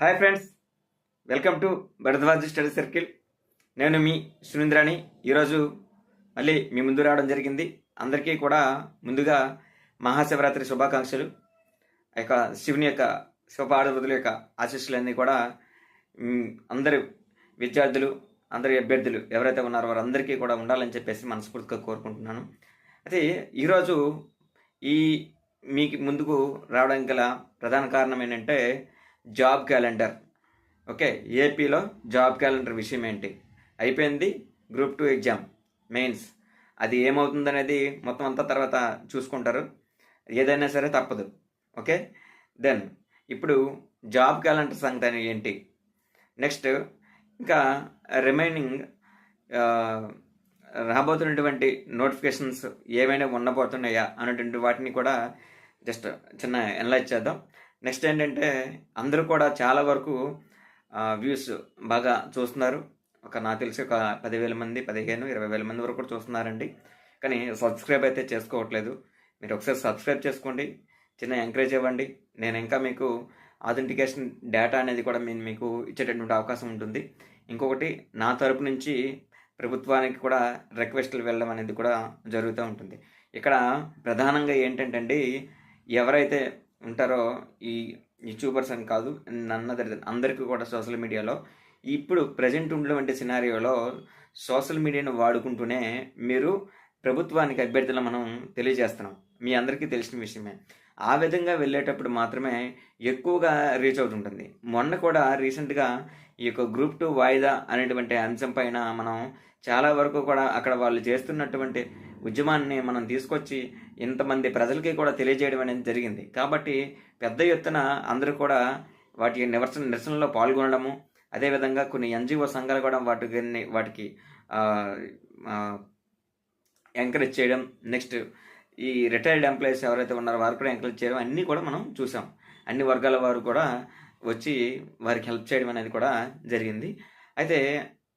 Hi friends welcome to Bharadwaj study circle. నేను మీ సునీంద్రాని ఈరోజు మళ్ళీ మీ ముందు రావడం జరిగింది. అందరికీ కూడా ముందుగా మహాశివరాత్రి శుభాకాంక్షలు. ఆ యొక్క శివుని యొక్క శివపార్వతుల యొక్క ఆశీస్సులన్నీ కూడా అందరు విద్యార్థులు అందరి అభ్యర్థులు ఎవరైతే ఉన్నారో వారందరికీ కూడా ఉండాలని చెప్పేసి మనస్ఫూర్తిగా కోరుకుంటున్నాను. అయితే ఈరోజు ఈ మీకు ముందుకు రావడానికి గల ప్రధాన కారణం ఏంటంటే జాబ్ క్యాలెండర్. ఓకే ఏపీలో జాబ్ క్యాలెండర్ విషయం ఏంటి? అయిపోయింది గ్రూప్ టూ ఎగ్జామ్ మెయిన్స్. అది ఏమవుతుందనేది మొత్తం అంతా తర్వాత చూసుకుంటారు. ఏదైనా సరే తప్పదు. ఓకే దెన్ ఇప్పుడు జాబ్ క్యాలెండర్ సంగతి ఏంటి? నెక్స్ట్ ఇంకా రిమైనింగ్ రాబోతున్నటువంటి నోటిఫికేషన్స్ ఏమైనా ఉండబోతున్నాయా? అనేటువంటి వాటిని కూడా జస్ట్ చిన్న ఎనలైజ్ చేద్దాం. నెక్స్ట్ ఏంటంటే అందరూ కూడా చాలా వరకు వ్యూస్ బాగా చూస్తున్నారు. ఒక నాకు తెలిసి ఒక పదివేల మంది పదిహేను ఇరవై వేల మంది వరకు కూడా చూస్తున్నారండి. కానీ సబ్స్క్రైబ్ అయితే చేసుకోవట్లేదు. మీరు ఒకసారి సబ్స్క్రైబ్ చేసుకోండి. చిన్న ఎంకరేజ్ ఇవ్వండి. నేను ఇంకా మీకు ఆథెంటికేషన్ డేటా అనేది కూడా నేను మీకు ఇచ్చేటటువంటి అవకాశం ఉంటుంది. ఇంకొకటి నా తరపు నుంచి ప్రభుత్వానికి కూడా రిక్వెస్ట్లు వెళ్ళడం అనేది కూడా జరుగుతూ ఉంటుంది. ఇక్కడ ప్రధానంగా ఏంటంటే అండి ఎవరైతే ఉంటారో ఈ యూట్యూబర్స్ అని కాదు నన్నదరి అందరికీ కూడా సోషల్ మీడియాలో. ఇప్పుడు ప్రజెంట్ ఉన్నటువంటి సినారియోలో సోషల్ మీడియాను వాడుకుంటూనే మీరు ప్రభుత్వానికి అభ్యర్థులు మనం తెలియజేస్తున్నాం. మీ అందరికీ తెలిసిన విషయమే. ఆ విధంగా వెళ్ళేటప్పుడు మాత్రమే ఎక్కువగా రీచ్ అవుతుంటుంది. మొన్న కూడా రీసెంట్గా ఈ యొక్క గ్రూప్ టూ వాయిదా అనేటువంటి అంశం పైన మనం చాలా వరకు కూడా అక్కడ వాళ్ళు చేస్తున్నటువంటి ఉద్యమాన్ని మనం తీసుకొచ్చి ఇంతమంది ప్రజలకి కూడా తెలియజేయడం అనేది జరిగింది. కాబట్టి పెద్ద ఎత్తున అందరూ కూడా వాటి నిరసన నిరసనలో పాల్గొనడము అదేవిధంగా కొన్ని ఎన్జిఓ సంఘాలు కూడా వాటికి వాటికి ఎంకరేజ్ చేయడం నెక్స్ట్ ఈ రిటైర్డ్ ఎంప్లాయీస్ ఎవరైతే ఉన్నారో వారు కూడా ఎంకరేజ్ చేయడం అన్నీ కూడా మనం చూసాం. అన్ని వర్గాల వారు కూడా వచ్చి వారికి హెల్ప్ చేయడం అనేది కూడా జరిగింది. అయితే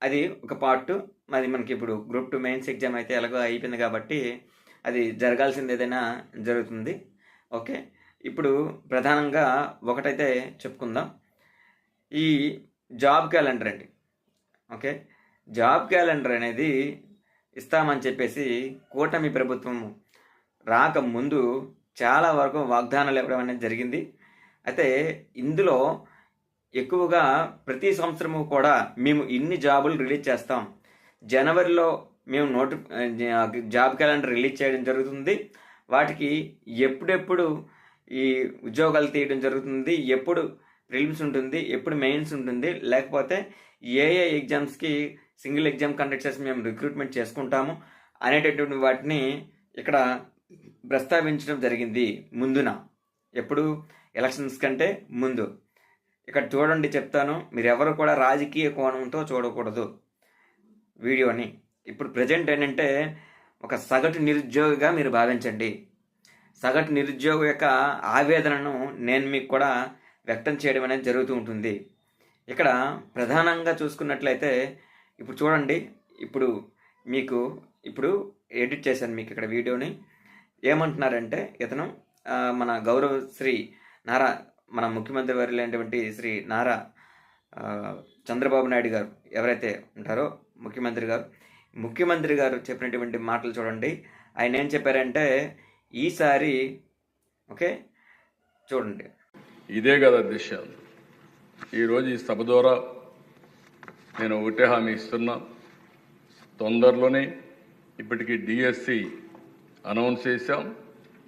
అది ఒక పార్ట్ అది మనకి ఇప్పుడు గ్రూప్ టూ మెయిన్స్ ఎగ్జామ్ అయితే ఎలాగో అయిపోయింది కాబట్టి అది జరగాల్సింది ఏదైనా జరుగుతుంది. ఓకే? ఇప్పుడు ప్రధానంగా ఒకటైతే చెప్పుకుందాం. ఈ జాబ్ క్యాలెండర్ అండి. ఓకే? జాబ్ క్యాలెండర్ అనేది ఇస్తామని చెప్పేసి కూటమి ప్రభుత్వం రాకముందు చాలా వరకు వాగ్దానాలు ఇవ్వడం అనేది జరిగింది. అయితే ఇందులో ఎక్కువగా ప్రతి సంవత్సరము కూడా మేము ఇన్ని జాబులు రిలీజ్ చేస్తాం. జనవరిలో మేము నోటి జాబ్ క్యాలెండర్ రిలీజ్ చేయడం జరుగుతుంది. వాటికి ఎప్పుడెప్పుడు ఈ ఉద్యోగాలు తీయడం జరుగుతుంది ఎప్పుడు ప్రిలిమ్స్ ఉంటుంది ఎప్పుడు మెయిన్స్ ఉంటుంది లేకపోతే ఏ ఏ ఎగ్జామ్స్కి సింగిల్ ఎగ్జామ్ కండక్ట్ చేసి మేము రిక్రూట్మెంట్ చేసుకుంటాము అనేటటువంటి వాటిని ఇక్కడ ప్రస్తావించడం జరిగింది ముందున. ఎప్పుడు? ఎలక్షన్స్ కంటే ముందు. ఇక్కడ చూడండి చెప్తాను మీరు ఎవరు కూడా రాజకీయ కోణంతో చూడకూడదు. వీడియోని. ఇప్పుడు ప్రజెంట్ ఏంటంటే ఒక సగటు నిరుద్యోగిగా మీరు భావించండి. సగటు నిరుద్యోగ యొక్క ఆవేదనను నేను మీకు కూడా వ్యక్తం చేయడం అనేది జరుగుతూ ఉంటుంది. ఇక్కడ ప్రధానంగా చూసుకున్నట్లయితే ఇప్పుడు చూడండి ఇప్పుడు మీకు ఇప్పుడు ఎడిట్ చేశాను మీకు ఇక్కడ వీడియోని. ఏమంటున్నారంటే ఇతను మన గౌరవ శ్రీ నారా మన ముఖ్యమంత్రి వర్యులైనటువంటి శ్రీ నారా చంద్రబాబు నాయుడు గారు ఎవరైతే ఉంటారో ముఖ్యమంత్రి గారు. ముఖ్యమంత్రి గారు చెప్పినటువంటి మాటలు చూడండి. ఆయన ఏం చెప్పారంటే ఈసారి ఓకే చూడండి. ఇదే కదా దిశ ఈరోజు ఈ సభ ద్వారా నేను ఒకటే హామీ ఇస్తున్నా. తొందరలోనే ఇప్పటికీ డిఎస్సి అనౌన్స్ చేశాం.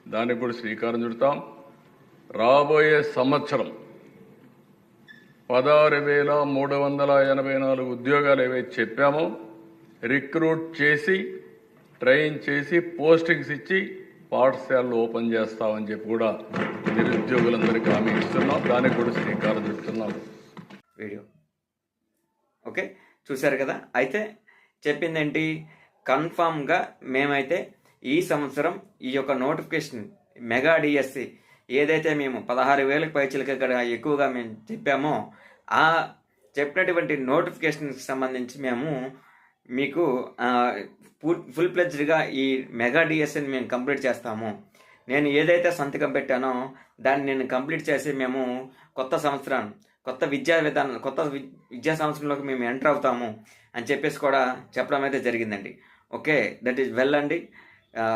దానికి కూడా శ్రీకారం చుడతాం. రాబోయే సంవత్సరం పదహారు వేల మూడు వందల ఎనభై నాలుగు ఉద్యోగాలు ఏవైతే చెప్పామో రిక్రూట్ చేసి ట్రైన్ చేసి పోస్టింగ్స్ ఇచ్చి పాఠశాలలు ఓపెన్ చేస్తామని చెప్పి కూడా నిరుద్యోగులందరికీ హామీ ఇస్తున్నాం. దానికి కూడా శ్రీకారం చుడుతున్నాం వీడియో. ఓకే చూశారు కదా? అయితే చెప్పింది ఏంటి కన్ఫామ్గా మేమైతే ఈ సంవత్సరం ఈ యొక్క నోటిఫికేషన్ మెగా డిఎస్సి ఏదైతే మేము పదహారు వేలకు పైచలకి ఇక్కడ ఎక్కువగా మేము చెప్పామో ఆ చెప్పినటువంటి నోటిఫికేషన్కి సంబంధించి మేము మీకు ఫుల్ ప్లెజ్డ్గా ఈ మెగా డిఎస్ఎన్ మేము కంప్లీట్ చేస్తాము. నేను ఏదైతే సంతకం పెట్టానో దాన్ని నేను కంప్లీట్ చేసి మేము కొత్త సంవత్సరం కొత్త విద్యా విధానం కొత్త వి- విద్యా సంవత్సరంలోకి మేము ఎంటర్ అవుతాము అని చెప్పేసి కూడా చెప్పడం అయితే జరిగిందండి. ఓకే దట్ ఈజ్ వెల్ అండి.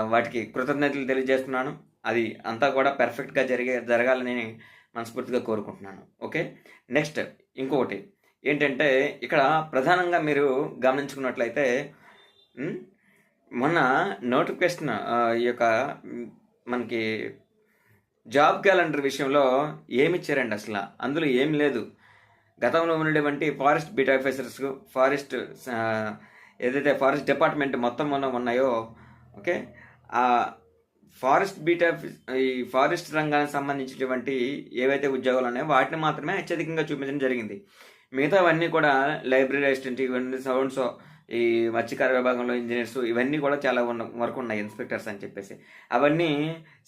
వాటికి కృతజ్ఞతలు తెలియజేస్తున్నాను. అది అంతా కూడా పెర్ఫెక్ట్గా జరిగే జరగాలని మనస్ఫూర్తిగా కోరుకుంటున్నాను. ఓకే? నెక్స్ట్ ఇంకొకటి. ఏంటంటే ఇక్కడ ప్రధానంగా మీరు గమనించుకున్నట్లయితే మొన్న నోటిఫికేషన్ ఈ యొక్క మనకి జాబ్ క్యాలెండర్ విషయంలో ఏమి ఇచ్చారండి అసలు? అందులో ఏం లేదు. గతంలో ఉన్నటువంటి ఫారెస్ట్ బీట్ ఆఫీసర్స్ ఫారెస్ట్ ఏదైతే ఫారెస్ట్ డిపార్ట్మెంట్ మొత్తం ఉన్నాయో ఓకే? ఫారెస్ట్ బీట్ ఈ ఫారెస్ట్ రంగానికి సంబంధించినటువంటి ఏవైతే ఉద్యోగాలు ఉన్నాయో వాటిని మాత్రమే అత్యధికంగా చూపించడం జరిగింది. మిగతా అవన్నీ కూడా లైబ్రరీ అసిస్టెంట్ ఇవన్నీ సౌండ్స్ ఈ మత్స్యకార విభాగంలో ఇంజనీర్స్ ఇవన్నీ కూడా చాలా ఉన్న వరకు ఉన్నాయి ఇన్స్పెక్టర్స్ అని చెప్పేసి. అవన్నీ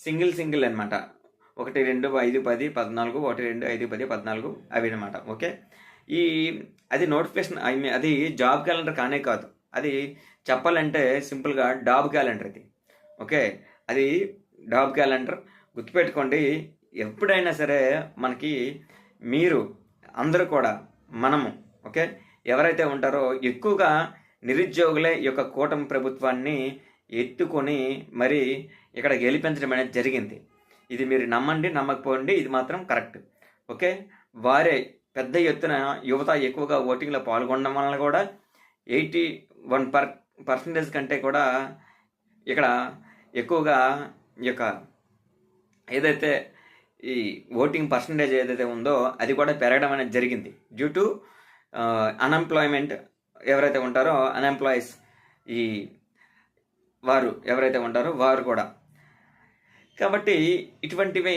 సింగిల్ సింగిల్ అనమాట ఒకటి రెండు ఐదు పది పద్నాలుగు ఒకటి రెండు ఐదు పది పద్నాలుగు అవి అనమాట ఓకే? ఈ అది నోటిఫికేషన్ ఐ మీన్ అది జాబ్ క్యాలెండర్ కానే కాదు. అది చెప్పాలంటే సింపుల్గా డాబ్ క్యాలెండర్ ఇది. ఓకే? అది డాబ్ క్యాలెండర్ గుర్తుపెట్టుకోండి. ఎప్పుడైనా సరే మనకి మీరు అందరూ కూడా మనము ఓకే? ఎవరైతే ఉంటారో ఎక్కువగా నిరుద్యోగులే ఈ యొక్క కూటమి ప్రభుత్వాన్ని ఎత్తుకొని మరి ఇక్కడ గెలిపించడం అనేది జరిగింది. ఇది మీరు నమ్మండి నమ్మకపోండి ఇది మాత్రం కరెక్ట్. ఓకే? వారే పెద్ద ఎత్తున యువత ఎక్కువగా ఓటింగ్లో పాల్గొనడం వలన కూడా ఎయిటీ వన్ పర్ పర్సంటేజ్ కంటే కూడా ఇక్కడ ఎక్కువగా ఈ యొక్క ఏదైతే ఈ ఓటింగ్ పర్సంటేజ్ ఏదైతే ఉందో అది కూడా పెరగడం అనేది జరిగింది. డ్యూ టు అన్ఎంప్లాయ్మెంట్ ఎవరైతే ఉంటారో అన్ఎంప్లాయీస్ ఈ వారు ఎవరైతే ఉంటారో వారు కూడా. కాబట్టి ఇటువంటివి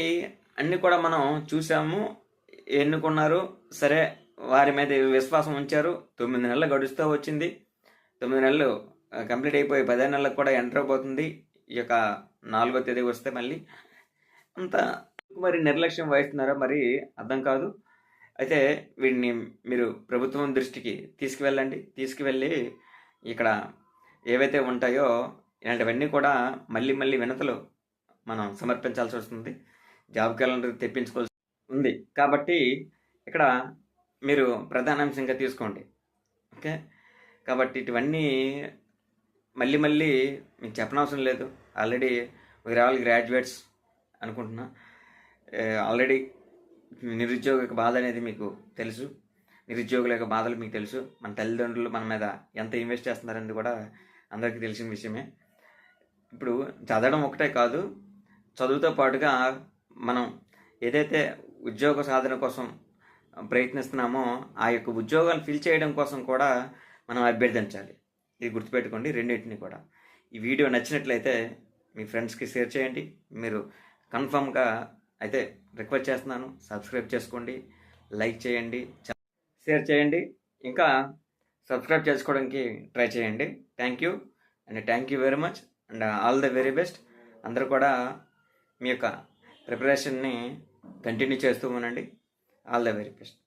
అన్నీ కూడా మనం చూసాము ఎన్నుకున్నారు. సరే వారి మీద విశ్వాసం ఉంచారు. తొమ్మిది నెలలు గడుస్తూ వచ్చింది. తొమ్మిది నెలలు కంప్లీట్ అయిపోయి పదే నెలలకు కూడా ఎంటర్ అయిపోతుంది. ఈ యొక్క నాలుగో తేదీ వస్తే మళ్ళీ అంత మరి నిర్లక్ష్యం వహిస్తున్నారో? మరి అర్థం కాదు. అయితే వీడిని మీరు ప్రభుత్వం దృష్టికి తీసుకువెళ్ళండి. తీసుకువెళ్ళి ఇక్కడ ఏవైతే ఉంటాయో ఇలాంటివన్నీ కూడా మళ్ళీ మళ్ళీ వినతలు మనం సమర్పించాల్సి వస్తుంది. జాబ్ క్యాలెండర్ తెప్పించుకోవాల్సి ఉంది. కాబట్టి ఇక్కడ మీరు ప్రధాన అంశంగా తీసుకోండి. ఓకే? కాబట్టి ఇటువన్నీ మళ్ళీ మళ్ళీ మీకు చెప్పనవసరం లేదు. Already we are all graduates అనుకుంటున్నా. ఆల్రెడీ నిరుద్యోగ యొక్క బాధ అనేది మీకు తెలుసు. నిరుద్యోగుల యొక్క బాధలు మీకు తెలుసు. మన తల్లిదండ్రులు మన మీద ఎంత ఇన్వెస్ట్ చేస్తున్నారనేది కూడా అందరికీ తెలిసిన విషయమే. ఇప్పుడు చదవడం ఒకటే కాదు చదువుతో పాటుగా మనం ఏదైతే ఉద్యోగ సాధన కోసం ప్రయత్నిస్తున్నామో ఆ యొక్క ఉద్యోగాలు ఫిల్ చేయడం కోసం కూడా మనం అభ్యర్థించాలి. ఇది గుర్తుపెట్టుకోండి రెండింటిని కూడా. ఈ వీడియో నచ్చినట్లయితే మీ ఫ్రెండ్స్కి షేర్ చేయండి. మీరు కన్ఫామ్గా అయితే రిక్వెస్ట్ చేస్తున్నాను సబ్స్క్రైబ్ చేసుకోండి లైక్ చేయండి షేర్ చేయండి. ఇంకా సబ్స్క్రైబ్ చేసుకోవడానికి ట్రై చేయండి. Thank you. And thank you very much. And all the very best. అందరూ కూడా మీ యొక్క ప్రిపరేషన్ని కంటిన్యూ చేస్తూ ఉండండి. All the very best.